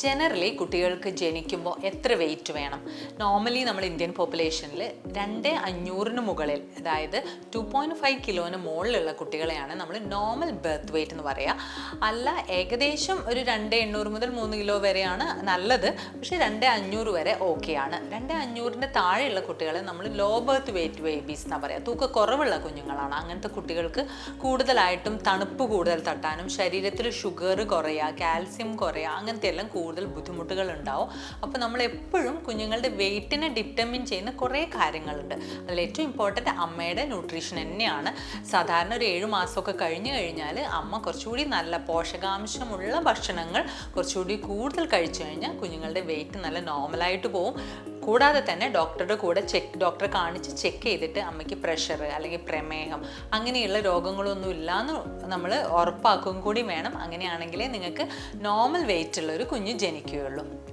Generally കുട്ടികൾക്ക് ജനിക്കുമ്പോൾ എത്ര വെയിറ്റ് വേണം? നോർമലി നമ്മൾ ഇന്ത്യൻ പോപ്പുലേഷനിൽ രണ്ട് അഞ്ഞൂറിന് മുകളിൽ അതായത് ടു പോയിന്റ് ഫൈവ് കിലോന് മുകളിലുള്ള കുട്ടികളെയാണ് നമ്മൾ നോർമൽ ബർത്ത് വെയിറ്റ് എന്ന് പറയുക അല്ല ഏകദേശം ഒരു രണ്ട് എണ്ണൂറ് മുതൽ മൂന്ന് കിലോ വരെയാണ് നല്ലത്. പക്ഷേ രണ്ട് അഞ്ഞൂറ് വരെ ഓക്കെയാണ് രണ്ട് അഞ്ഞൂറിന്റെ താഴെയുള്ള കുട്ടികളെ നമ്മൾ ലോ ബർത്ത് വെയിറ്റ് ബേബീസ് എന്നാണ് പറയുക തൂക്ക കുറവുള്ള കുഞ്ഞുങ്ങളാണ്. അങ്ങനത്തെ കുട്ടികൾക്ക് കൂടുതലായിട്ടും തണുപ്പ് കൂടുതൽ തട്ടാനും ശരീരത്തിൽ ഷുഗർ കുറയുക കാൽസ്യം കുറയുക അങ്ങനത്തെ എല്ലാം കൂടുതൽ ബുദ്ധിമുട്ടുകൾ ഉണ്ടാവും അപ്പോൾ നമ്മൾ എപ്പോഴും കുഞ്ഞുങ്ങളുടെ വെയിറ്റിനെ ഡിറ്റർമിൻ ചെയ്യുന്ന കുറേ കാര്യങ്ങളുണ്ട്. അതിൽ ഏറ്റവും ഇമ്പോർട്ടന്റ് അമ്മയുടെ ന്യൂട്രീഷൻ തന്നെയാണ്. സാധാരണ ഒരു ഏഴ് മാസമൊക്കെ കഴിഞ്ഞു കഴിഞ്ഞാൽ അമ്മ കുറച്ചുകൂടി നല്ല പോഷകാംശമുള്ള ഭക്ഷണങ്ങൾ കുറച്ചുകൂടി കൂടുതൽ കഴിച്ചു കഴിഞ്ഞാൽ കുഞ്ഞുങ്ങളുടെ വെയിറ്റ് നല്ല നോർമലായിട്ട് പോവും. കൂടാതെ തന്നെ ഡോക്ടറുടെ കൂടെ ചെക്ക് ഡോക്ടറെ കാണിച്ച് ചെക്ക് ചെയ്തിട്ട് അമ്മയ്ക്ക് പ്രഷർ അല്ലെങ്കിൽ പ്രമേഹം അങ്ങനെയുള്ള രോഗങ്ങളൊന്നും ഇല്ലയെന്ന് നമ്മൾ ഉറപ്പാക്കും കൂടി വേണം. അങ്ങനെയാണെങ്കിലേ നിങ്ങൾക്ക് നോർമൽ വെയിറ്റ് ഉള്ള ഒരു കുഞ്ഞ് ജനിക്കുകയുള്ളൂ.